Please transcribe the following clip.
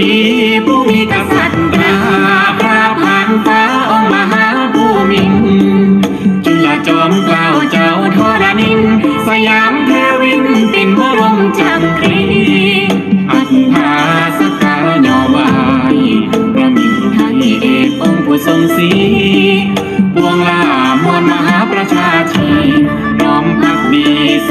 ดีผู้มีกษัตริย์ตราพระพันฟ้าองค์มหาผู้มิ่งจุลจอมเกล้าเจ้าทรนินสยามเทวินปิ่นพระรมจักรีอัฏฐาสการยอวายพระมิ่งไทยเอกองค์ผู้ทรงศีปวงลามวลมหาประชาชนน้อมพักดีแส